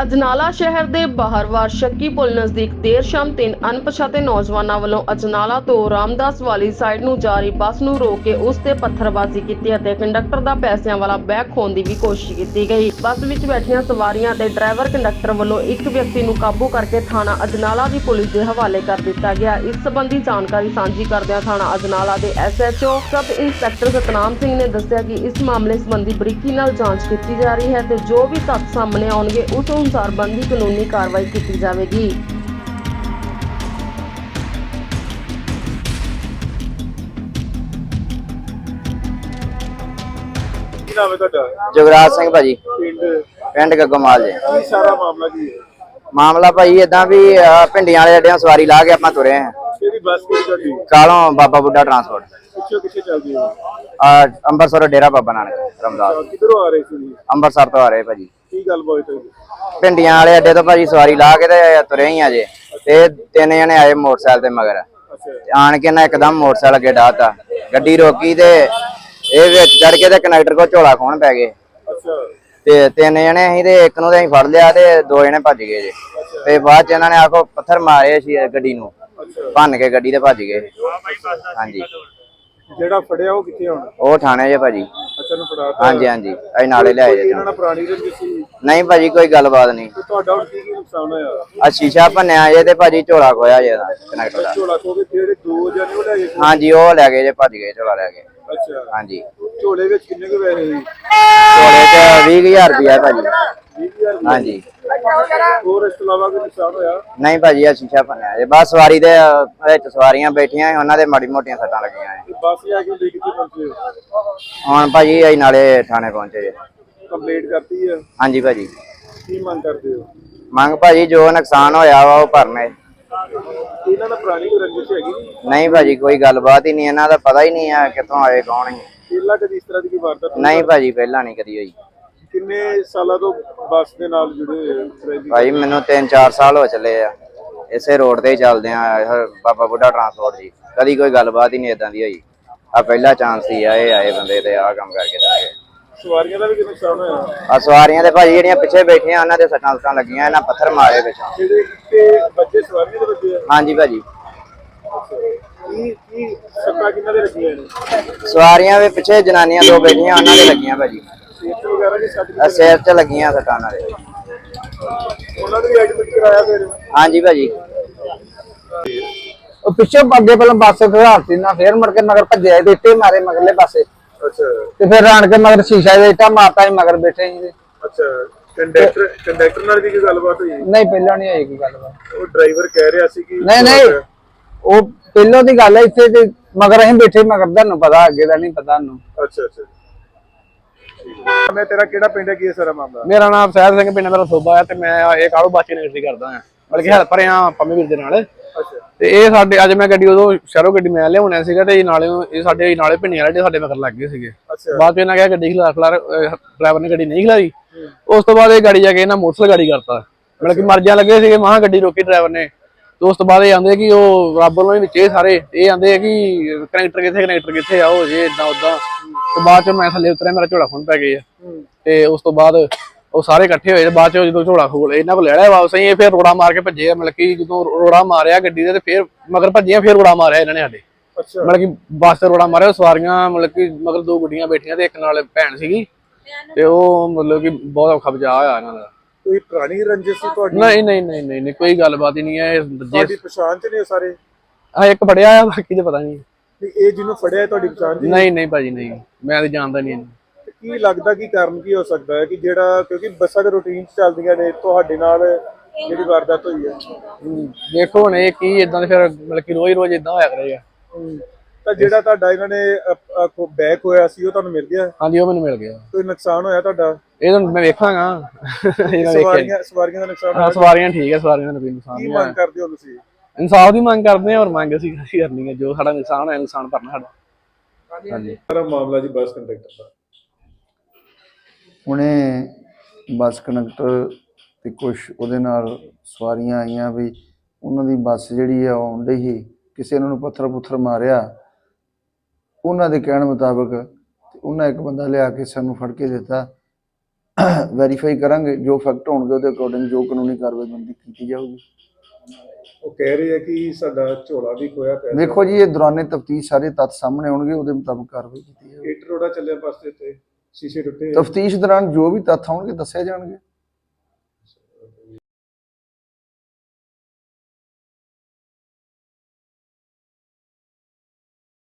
ਅਜਨਾਲਾ ਸ਼ਹਿਰ ਦੇ ਬਾਹਰਵਾਰ ਸ਼ੱਕੀ ਪੁਲ ਨਜ਼ਦੀਕ ਦੇਰ ਸ਼ਾਮ ਤਿੰਨ ਅਣਪਛਾਤੇ ਨੌਜਵਾਨਾਂ ਵੱਲੋਂ ਅਜਨਾਲਾ ਤੋਂ ਰਾਮਦਾਸ ਵਾਲੀ ਸਾਈਡ ਨੂੰ ਜਾ ਰਹੀ ਬੱਸ ਨੂੰ ਰੋਕ ਕੇ ਉਸ ਤੇ ਪੱਥਰਬਾਜ਼ੀ ਕੀਤੀ ਅਤੇ ਕੰਡਕਟਰ ਦਾ ਪੈਸਿਆਂ ਵਾਲਾ ਬੈਗ ਖੋਣ ਦੀ ਵੀ ਕੋਸ਼ਿਸ਼ ਕੀਤੀ ਗਈ। ਬੱਸ ਵਿੱਚ ਬੈਠੀਆਂ ਸਵਾਰੀਆਂ ਤੇ ਡਰਾਈਵਰ ਕੰਡਕਟਰ ਵੱਲੋਂ ਇੱਕ ਵਿਅਕਤੀ ਨੂੰ ਕਾਬੂ ਕਰਕੇ ਥਾਣਾ ਅਜਨਾਲਾ ਦੀ ਪੁਲਿਸ ਦੇ ਹਵਾਲੇ ਕਰ ਦਿੱਤਾ ਗਿਆ। ਇਸ ਸੰਬੰਧੀ ਜਾਣਕਾਰੀ ਸਾਂਝੀ ਕਰਦਿਆਂ ਥਾਣਾ ਅਜਨਾਲਾ ਦੇ SHO sub inspector Satnam Singh ਨੇ ਦੱਸਿਆ ਕਿ ਇਸ ਮਾਮਲੇ ਸੰਬੰਧੀ ਬਰੀਕੀ ਨਾਲ ਜਾਂਚ ਕੀਤੀ ਜਾ ਰਹੀ ਹੈ ਤੇ ਜੋ ਵੀ ਤੱਥ ਸਾਹਮਣੇ ਆਉਣਗੇ, ਉਸ ਅਨੁਸਾਰ ਬਣਦੀ ਕਾਨੂੰਨੀ ਕਾਰਵਾਈ ਕੀਤੀ ਜਾਵੇਗੀ। ਕੀ ਨਾਮ ਹੈ ਤੁਹਾਡਾ? ਜਗਰਾਜ ਸਿੰਘ ਭਾਜੀ। ਪਿੰਡ ਪਿੰਡ ਗੱਗੋਮਾਲ ਜੀ। ਕੀ ਸਾਰਾ ਮਾਮਲਾ ਕੀ ਹੈ? ਮਾਮਲਾ ਭਾਈ ਇਦਾਂ ਵੀ ਅਹ, ਭਿੰਡੀਆਂ ਵਾਲੇ ਅੱਡਿਆਂ ਸਵਾਰੀ ਲਾ ਕੇ ਆਪਾਂ ਤੁਰੇ ਆਂ ਕਿਹੜੀ ਬੱਸ ਕਿਹੜੀ ਤੁਹਾਡੀ? ਕਾਲੋਂ ਬਾਬਾ ਬੁੱਢਾ ਟਰਾਂਸਪੋਰਟ। ਪਿੱਛੇ ਕਿੱਥੇ ਚੱਲਦੀ ਹੈ? ਆ ਅੰਮ੍ਰਿਤਸਰ ਡੇਰਾ ਬਾਬਾ ਨਾਨਕ ਰਮਦਾਸ। ਕਿਧਰੋਂ ਆ ਰਹੇ ਸੀ? ਜੀ? ਅੰਮ੍ਰਿਤਸਰ ਤੋਂ ਆ ਰਹੇ ਭਾਜੀ। ਕੀ ਗੱਲ ਹੋਈ? ਤੁਹਾਡੀ ਭਿੰਡੀਆਂ ਵਾਲੇ ਅੱਡੇ ਤੋਂ ਭਾਜੀ ਸਵਾਰੀ ਲਾ ਕੇ ਤੇ ਤੁਰੇ ਹੀ ਆ ਜੇ। ਤੇ ਤਿੰਨ ਜਣੇ ਆਏ ਮੋਟਰਸਾਈਕਲ ਤੇ ਮਗਰ। ਆਣ ਕੇ ਨਾ ਇੱਕਦਮ ਮੋਟਰਸਾਈਕਲ ਅੱਗੇ ਡਾਤਾ ਗੱਡੀ ਰੋਕੀ ਤੇ ਇਹ ਵਿੱਚ ਚੜ ਕੇ ਤੇ ਕਨੈਕਟਰ ਕੋ ਝੋਲਾ ਖੋਣ ਪੈ ਗਏ। ਤੇ ਤਿੰਨ ਜਣੇ ਅਸੀਂ ਤੇ ਇੱਕ ਨੂੰ ਤੇ ਅਸੀਂ ਫੜ ਲਿਆ ਤੇ ਦੋ ਜਣੇ ਭੱਜ ਗਏ ਜੇ। ਤੇ ਬਾਅਦ ਚ ਇਹਨਾਂ ਨੇ ਆਖੋ ਪੱਥਰ ਮਾਰੇ ਸੀ ਗੱਡੀ ਨੂੰ। ਭੰਨ ਕੇ ਗੱਡੀ ਤੇ ਭੱਜ ਗਏ। ਹਾਂਜੀ। ਜਿਹੜਾ ਫੜਿਆ ਉਹ ਕਿੱਥੇ ਹੁਣ? ਉਹ ਥਾਣੇ ਜੇ ਭਾਜੀ। ਅੱਛਾ ਨੂੰ ਫੜਾ ਤਾ ਹਾਂਜੀ ਹਾਂਜੀ। ਅਸੀਂ ਨਾਲੇ ਲਿਆਏ ਜੇ ਇਹਨਾਂ ਨਾਲ ਪੁਰਾਣੀ ਰੰਜਿਸ਼ ਸੀ? ਨਹੀਂ ਭਾਜੀ ਕੋਈ ਗੱਲਬਾਤ ਨਹੀਂ। ਤੇ ਤੁਹਾਡਾ ਹੁਣ ਕੀ ਕੀ ਨੁਕਸਾਨ ਹੋਇਆ? ਆ ਸ਼ੀਸ਼ਾ ਭੰਨਿਆ ਜੇ ਤੇ ਭਾਜੀ ਝੋਲਾ ਖੋਇਆ ਜੇ ਦਾ ਕਨੈਕਟਰ ਦਾ। ਝੋਲਾ ਖੋ ਕੇ ਜਿਹੜੇ ਦੋ ਜਣੇ ਉਹ ਲੈ ਗਏ? ਹਾਂਜੀ ਉਹ ਲੈ ਗਏ ਜੇ ਭੱਜ ਗਏ ਝੋਲਾ ਲੈ ਕੇ। ਅੱਛਾ। ਹਾਂਜੀ। ਝੋਲੇ ਵਿੱਚ ਕਿੰਨੇ ਕੁ ਪੈਸੇ ਸੀ? ਝੋਲੇ ਚ 20000 ਰੁਪਇਆ ਭਾਜੀ। 20000 ਹਾਂਜੀ। ਹੋਰ ਇਸ ਤੋਂ ਇਲਾਵਾ ਕੋਈ ਨੁਕਸਾਨ ਹੋਇਆ? ਨਹੀਂ ਭਾਜੀ ਆ ਸ਼ੀਸ਼ਾ ਭੰਨਿਆ ਜੇ। ਬਸ ਸਵਾਰੀ ਦੇ ਅਹ, ਵਿੱਚ ਸਵਾਰੀਆਂ ਬੈਠੀਆਂ ਸੀ, ਉਹਨਾਂ ਦੇ ਮਾੜੀ ਮੋਟੀਆਂ ਸੱਟਾਂ ਲੱਗੀਆਂ ਤੇ ਬੱਸ ਲਿਆ ਕੇ ਲੈ ਕਿੱਥੇ ਪਹੁੰਚੇ ਹੁਣ ਭਾਜੀ ਅਸੀਂ ਨਾਲੇ ਥਾਣੇ ਪਹੁੰਚੇ ਜੇ। ਕੰਪਲੀਟ ਕਰਤੀ ਹੈ ਹਾਂਜੀ ਭਾਜੀ। ਕੀ ਮੰਗ ਕਰਦੇ ਹੋ? ਮੰਗ ਭਾਜੀ ਜੋ ਨੁਕਸਾਨ ਹੋਇਆ ਵਾ ਉਹ ਭਰਨੇ। ਇਹਨਾਂ ਦਾ ਪੁਰਾਣੀ ਕੋਈ ਰੰਜਿਸ਼ ਹੈਗੀ? ਨਹੀਂ ਭਾਜੀ ਕੋਈ ਗੱਲਬਾਤ ਹੀ ਨਹੀਂ। ਇਹਨਾਂ ਦਾ ਪਤਾ ਹੀ ਨਹੀਂ ਆ ਕਿੱਥੋਂ ਆਏ ਕੌਣ ਹੈ ਪਹਿਲਾਂ ਕਦੀ ਇਸ ਤਰ੍ਹਾਂ ਦੀ ਕੋਈ ਵਾਰਦਾਤ? ਨਹੀਂ ਭਾਜੀ ਪਹਿਲਾਂ ਨਹੀਂ ਕਦੀ ਹੋਈ। ਕਿੰਨੇ ਸਾਲਾਂ ਤੋਂ ਬੱਸ ਦੇ ਨਾਲ ਜੁੜੇ ਹੋਏ ਹੋ? ਭਾਜੀ ਮੈਨੂੰ 3-4 ਸਾਲ ਹੋ ਚੱਲੇ ਆ। ਇਸੇ ਰੋਡ ਤੇ ਹੀ ਚੱਲਦੇ ਆ ਇਹ ਬਾਬਾ ਬੁੱਢਾ ਟਰਾਂਸਪੋਰਟ ਜੀ। ਕਦੀ ਕੋਈ ਗੱਲਬਾਤ ਹੀ ਨਹੀਂ ਇਦਾਂ ਦੀ ਹੋਈ। ਆ ਪਹਿਲਾ ਚਾਂਸ ਸੀ ਆ ਇਹ ਆਏ ਬੰਦੇ ਤੇ ਆ ਕੰਮ ਕਰਕੇ ਜਾ ਗਏ। ਸਵਾਰੀਆਂ ਦਾ ਵੀ ਕਿੰਨਾ ਨੁਕਸਾਨ ਹੋਇਆ? ਆ ਸਵਾਰੀਆਂ ਦੇ ਭਾਜੀ ਜਿਹੜੀਆਂ ਪਿੱਛੇ ਬੈਠੀਆਂ ਉਹਨਾਂ ਦੇ ਸੱਟਾਂ ਸੁੱਟਾਂ ਲੱਗੀਆਂ ਇਹਨਾਂ ਪੱਥਰ ਮਾਰੇ ਪਿੱਛੋਂ। ਜਿਹੜੇ ਤੇ ਬੱਚੇ ਸਵਾਰੀਆਂ ਦੇ ਬੱਚੇ ਆ? ਹਾਂਜੀ ਭਾਜੀ। ਕੀ ਕੀ ਸੱਟਾਂ ਕਿੰਨਾਂ ਦੇ ਲੱਗੀਆਂ ਨੇ? ਸਵਾਰੀਆਂ ਵੀ ਪਿੱਛੇ ਜਨਾਨੀਆਂ ਦੋ ਬੈਠੀਆਂ ਉਹਨਾਂ ਦੇ ਲੱਗੀਆਂ ਭਾਜੀ। ਵਗੈਰਾ ਦੀ ਸੱਟ ਆ ਸਿਰ 'ਚ ਲੱਗੀਆਂ ਸੱਟਾਂ ਉਹਨਾਂ ਦੇ ਉਹਨਾਂ ਨੂੰ ਵੀ ਐਡਮਿਟ ਕਰਾਇਆ ਫਿਰ? ਹਾਂਜੀ ਭਾਜੀ। ਉਹ ਪਿੱਛੇ ਅੱਗੇ ਪਹਿਲਾਂ ਬੱਸ ਖੜਾਤੀ ਨਾ ਫੇਰ ਮੁੜ ਕੇ ਮਗਰ ਭੱਜਿਆ ਤੇ ਇੱਟੇ ਮਾਰੇ ਮਗਰਲੇ ਪਾਸੇ। ਅੱਛਾ। ਤੇ ਫਿਰ ਆਣ ਕੇ ਮਗਰ ਸ਼ੀਸ਼ਾ ਦੇ ਇੱਟਾ ਮਾਰਤਾ ਸੀ ਮਗਰ ਬੈਠੇ ਸੀ ਅੱਛਾ ਕੰਡਕਟਰ ਕੰਡਕਟਰ ਨਾਲ ਵੀ ਕੀ ਗੱਲਬਾਤ ਹੋਈ? ਨਹੀਂ ਪਹਿਲਾਂ ਨਹੀਂ ਹੋਈ ਕੋਈ ਗੱਲਬਾਤ। ਉਹ ਡਰਾਈਵਰ ਕਹਿ ਰਿਹਾ ਸੀ ਕਿ ਨਹੀਂ ਨਹੀਂ ਉਹ ਪਹਿਲੋਂ ਦੀ ਗੱਲ ਹੈ ਇੱਥੇ ਤੇ ਮਗਰ ਅਸੀਂ ਬੈਠੇ ਮਗਰ ਤੁਹਾਨੂੰ ਪਤਾ ਅੱਗੇ ਦਾ ਨਹੀਂ ਪਤਾ ਨੂੰ ਅੱਛਾ ਅੱਛਾ। ਮੈਂ ਤੇਰਾ ਕਿਹੜਾ ਪਿੰਡ ਹੈ? ਕੀ ਹੈ ਸਾਰਾ ਮਾਮਲਾ? ਮੇਰਾ ਨਾਮ ਸਹਿਜ ਸਿੰਘ ਪਿੰਡ ਮੇਰਾ ਸੋਭਾ ਹੈ ਤੇ ਮੈਂ ਇਹ ਕਾਲੂ ਬਾਚੀ ਨਗਰ ਦੀ ਕਰਦਾ ਹਾਂ। ਬਲਕਿ ਹੈਲਪਰ ਆ ਪੰਮੀ ਵੀਰ ਦੇ ਨਾਲ। ਅੱਛਾ। ਤੇ ਇਹ ਸਾਡੇ ਅੱਜ ਮੈਂ ਗੱਡੀ ਉਦੋਂ ਸ਼ਹਿਰੋਂ ਗੱਡੀ ਮੈਂ ਲਿਆਉਣਾ ਸੀਗਾ ਤੇ ਇਹ ਨਾਲੇ ਇਹ ਸਾਡੇ ਨਾਲੇ ਪਿੰਡੀਆਂ ਵਾਲੇ ਸਾਡੇ ਮਗਰ ਲੱਗ ਗਏ ਸੀਗੇ। ਅੱਛਾ। ਬਾਅਦ ਚ ਇਹਨਾਂ ਕਿਹਾ ਗੱਡੀ ਖਿਲਾ ਖਿਲਾ ਡਰਾਈਵਰ ਨੇ ਗੱਡੀ ਨਹੀਂ ਖਿਲਾਈ ਉਸ ਤੋਂ ਬਾਅਦ ਇਹ ਗਾੜੀ ਜਾ ਕੇ ਇਹਨਾਂ ਮੋਟਰਸਾਈਕਲ ਗਾੜੀ ਕਰਤਾ। ਮਤਲਬ ਕਿ ਮਰਜਿਆਂ ਲੱਗੇ ਸੀਗੇ ਮਹਾ ਗੱਡੀ ਰੋਕੀ ਡਰਾਈਵਰ ਨੇ। ਤੇ ਉਸ ਤੋਂ ਬਾਅਦ ਇਹ ਆਂਦੇ ਕਿ ਉਹ ਰੱਬ ਹੀ ਵਿੱਚ ਇਹ ਸਾਰੇ ਇਹ ਆਂਦੇ ਕਿ ਕਨੈਕਟਰ ਕਿੱਥੇ ਕਨੈਕਟਰ ਕਿੱਥੇ ਆ ਉਹ ਜੇ ਇਦਾਂ ਉਦਾਂ ਤੇ ਬਾਅਦ ਚ ਮੈਂ ਥੱਲੇ ਉਤਰਿਆ ਮੇਰਾ ਝੋਲਾ ਖੁੰਨ ਪੈ ਗਏ ਆ ਤੇ ਉਸ ਤੋਂ ਬਾਅਦ ਉਹ ਸਾਰੇ ਇਕੱਠੇ ਹੋਏ ਤੇ ਬਾਅਦ ਚ ਜਦੋਂ ਝੋਲਾ ਖੋਲ ਇਹਨਾਂ ਕੋਲ ਲੈ ਲਿਆ ਵਾਪਸ ਇਹ ਫਿਰ ਰੋੜਾ ਮਾਰ ਕੇ ਭੱਜੇ ਮਤਲਬ ਕਿ ਜਦੋਂ ਰੋੜਾ ਮਾਰਿਆ ਗੱਡੀ ਦੇ ਤੇ ਫਿਰ ਮਗਰ ਭੱਜੀਆਂ ਫਿਰ ਰੋੜਾ ਮਾਰਿਆ ਇਹਨਾਂ ਨੇ ਸਾਡੇ। ਅੱਛਾ। ਮਤਲਬ ਕਿ ਬੱਸ ਤੇ ਰੋੜਾ ਮਾਰਿਆ ਸਵਾਰੀਆਂ ਮਤਲਬ ਕਿ ਮਗਰ ਦੋ ਗੁੱਡੀਆਂ ਬੈਠੀਆਂ ਤੇ ਇੱਕ ਨਾਲ ਭੈਣ ਸੀਗੀ। ਤੇ ਉਹ ਮਤਲਬ ਕਿ ਬਹੁਤ ਔਖਾ ਬਚਾ ਹੋਇਆ ਇਹਨਾਂ ਦਾ। ਕੋਈ ਪੁਰਾਣੀ ਰੰਜਿਸ਼ ਸੀ ਤੁਹਾਡੀ? ਨਹੀਂ ਨਹੀਂ ਨਹੀਂ ਨਹੀਂ ਕੋਈ ਗੱਲਬਾਤ ਹੀ ਨਹੀਂ ਹੈ। ਤੁਹਾਡੀ ਪਛਾਣ ਚ ਨੇ ਸਾਰੇ? ਆ ਇੱਕ ਫੜਿਆ ਆ ਬਾਕੀ ਤੇ ਪਤਾ ਨਹੀਂ। ਵੀ ਇਹ ਜਿਹਨੂੰ ਫੜਿਆ ਹੈ ਤੁਹਾਡੀ ਪਛਾਣ ਦੀ ਨਹੀਂ ਨਹੀਂ ਭਾਜੀ ਨਹੀਂ। ਮੈਂ ਤੇ ਜਾਣਦਾ ਨਹੀਂ ਇਹਨੂੰ। ਤੇ ਕੀ ਲੱਗਦਾ ਕੀ ਕਾਰਨ ਕੀ ਹੋ ਸਕਦਾ ਹੈ ਕਿ ਜਿਹੜਾ ਕਿਉਂਕਿ ਬੱਸਾਂ ਦੇ ਰੂਟੀਨ ਚ ਚੱਲਦੀਆਂ ਨੇ ਤੁਹਾਡੇ ਨਾਲ ਜਿਹੜੀ ਵਾਰਦਾਤ ਹੋਈ ਹੈ। ਹਮ, ਦੇਖੋ ਹੁਣ ਇਹ ਕੀ ਇਦਾਂ ਦੇ ਫਿਰ ਮਤਲਬ ਕਿ ਰੋਜ਼ ਰੋਜ਼ ਇਦਾਂ ਹੋਇਆ ਕਰੇਗਾ ਤਾਂ ਜਿਹੜਾ ਤੁਹਾਡਾ ਇਹਨਾਂ ਨੇ ਬੈਕ ਹੋਇਆ ਸੀ ਉਹ ਤੁਹਾਨੂੰ ਮਿਲ ਗਿਆ? ਹਾਂਜੀ ਉਹ ਮੈਨੂੰ ਮਿਲ ਗਿਆ। ਕੋਈ ਨੁਕਸਾਨ ਹੋਇਆ ਤੁਹਾਡਾ? ਇਹ ਤਾਂ ਮੈਂ ਵੇਖਾਂਗਾ। ਇਹਨਾਂ ਵੇਖਿਆ ਨੀ। ਸਵਾਰੀਆਂ ਸਵਾਰੀਆਂ ਦਾ ਨੁਕਸਾਨ ਹਾਂ ਸਵਾਰੀਆਂ ਠੀਕ ਹੈ ਸਵਾਰੀਆਂ ਦਾ ਕੋਈ ਨੁਕਸਾਨ ਕੀ ਨਹੀਂ ਮੰਗ ਕਰਦੇ ਹੋ ਤੁਸੀਂ? ਇਨਸਾਫ ਦੀ ਮੰਗ ਕਰਦੇ ਹਾਂ ਔਰ ਮੰਗ ਅਸੀਂ ਅਸੀਂ ਕਰਨੀ ਹੈ ਜੋ ਸਾਡਾ ਨੁਕਸਾਨ ਹੋਇਆ ਨੁਕਸਾਨ ਭਰਨਾ ਸਾਡਾ। ਹਾਂਜੀ ਸਾਰਾ ਮਾਮਲਾ ਜੀ ਬੱਸ ਕੰਡਕਟਰ ਦਾ। ਹੁਣੇ ਬੱਸ ਕੰਡਕਟਰ ਤੇ ਕੁਝ ਉਹਦੇ ਨਾਲ ਸਵਾਰੀਆਂ ਆਈਆਂ ਵੀ ਉਹਨਾਂ ਦੀ ਬੱਸ ਜਿਹੜੀ ਆ ਆਉਣ ਡਈ ਸੀ ਕਿਸੇ ਨੇ ਉਹਨੂੰ ਪੱਥਰ ਪੁੱਥਰ ਮਾਰਿਆ। ਉਹਨਾਂ ਦੇ ਕਹਿਣ ਮੁਤਾਬਕ ਉਹਨਾਂ ਇੱਕ ਬੰਦਾ ਲਿਆ ਕੇ ਸਾਨੂੰ ਫੜ ਕੇ ਦਿੱਤਾ। ਵੈਰੀਫਾਈ ਕਰਾਂਗੇ ਜੋ ਫੈਕਟ ਹੋਣਗੇ ਉਹਦੇ ਅਕੋਰਡਿੰਗ ਜੋ ਕਾਨੂੰਨੀ ਕਾਰਵਾਈ ਬਣਦੀ ਕੀਤੀ ਜਾਊਗੀ। ਉਹ ਕਹਿ ਰਹੇ ਆ ਕਿ ਸਾਡਾ ਝੋਲਾ ਵੀ ਖੋਇਆ ਪਿਆ ਵੇਖੋ ਜੀ ਇਹ ਦੌਰਾਨੇ ਤਫਤੀਸ਼ ਸਾਰੇ ਤੱਥ ਸਾਹਮਣੇ ਆਉਣਗੇ ਉਹਦੇ ਮੁਤਾਬਕ ਕਾਰਵਾਈ ਕੀਤੀ ਜਾਊਗੀ ਇੱਟ ਰੋੜਾ ਚੱਲਿਆ ਪਾਸੇ ਤੇ ਸ਼ੀਸ਼ੇ ਟੁੱਟੇ ਆ। ਤਫਤੀਸ਼ ਦੌਰਾਨ ਜੋ ਵੀ ਤੱਥ ਆਉਣਗੇ ਦੱਸੇ ਜਾਣਗੇ।